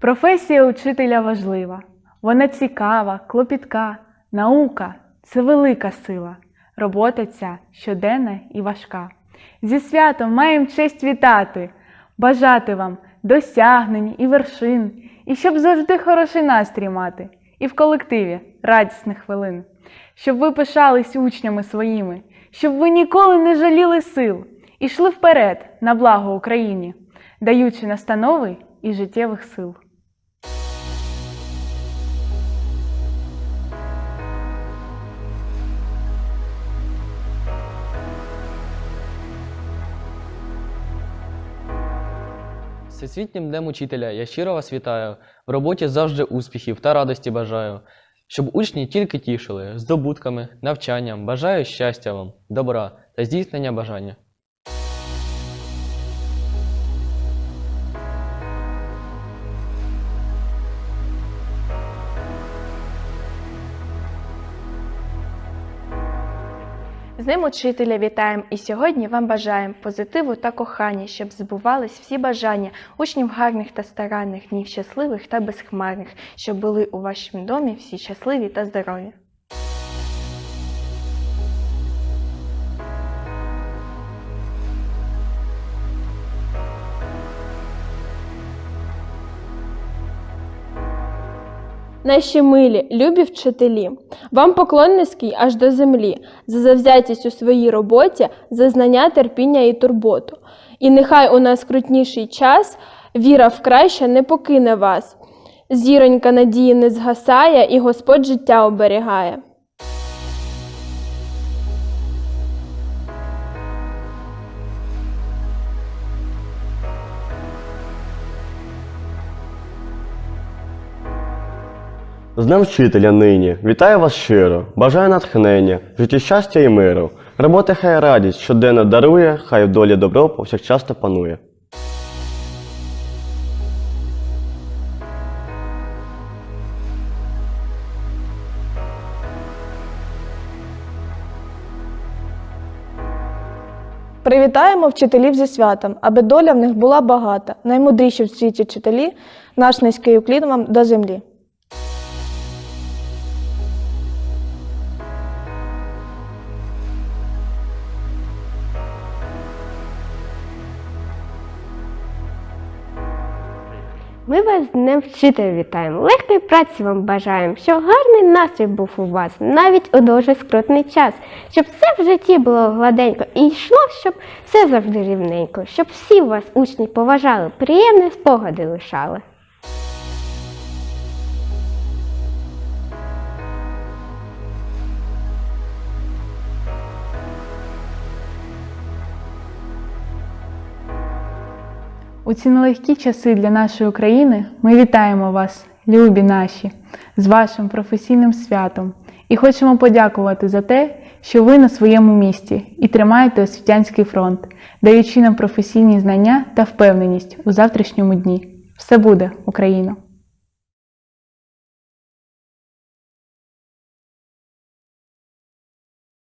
Професія учителя важлива. Вона цікава, клопітка. Наука це велика сила. Робота ця щоденна і важка. Зі святом маєм честь вітати, бажати вам досягнень і вершин, і щоб завжди хороший настрій мати, і в колективі радісних хвилин, щоб ви пишались учнями своїми, щоб ви ніколи не жаліли сил і йшли вперед на благо Україні, даючи настанови і життєвих сил. Всесвітнім днем учителя я щиро вас вітаю. В роботі завжди успіхів та радості бажаю. Щоб учні тільки тішили здобутками, навчанням, бажаю щастя вам, добра та здійснення бажання. З ним учителя вітаємо і сьогодні вам бажаємо позитиву та кохання, щоб збувались всі бажання учнів гарних та старанних, днів щасливих та безхмарних, щоб були у вашому домі всі щасливі та здорові. Наші милі, любі вчителі, вам поклон низький аж до землі, за завзятість у своїй роботі, за знання, терпіння і турботу. І нехай у нас крутніший час, віра в краще не покине вас. Зіронька надії не згасає, і Господь життя оберігає. З Днем вчителя нині. Вітаю вас щиро. Бажаю натхнення, житті щастя і миру. Роботи хай радість щоденно дарує, хай в долі добро повсякчасно панує. Привітаємо вчителів зі святом, аби доля в них була багата. Наймудріші в світі вчителі, наш низький уклін вам до землі. Ми вас з Днем вчителя вітаємо. Легкої праці вам бажаємо, щоб гарний настрій був у вас, навіть у дуже скрутний час, щоб все в житті було гладенько і йшло, щоб все завжди рівненько, щоб всі вас, учні, поважали, приємні спогади лишали. У ці нелегкі часи для нашої України ми вітаємо вас, любі наші, з вашим професійним святом і хочемо подякувати за те, що ви на своєму місці і тримаєте освітянський фронт, даючи нам професійні знання та впевненість у завтрашньому дні. Все буде, Україно!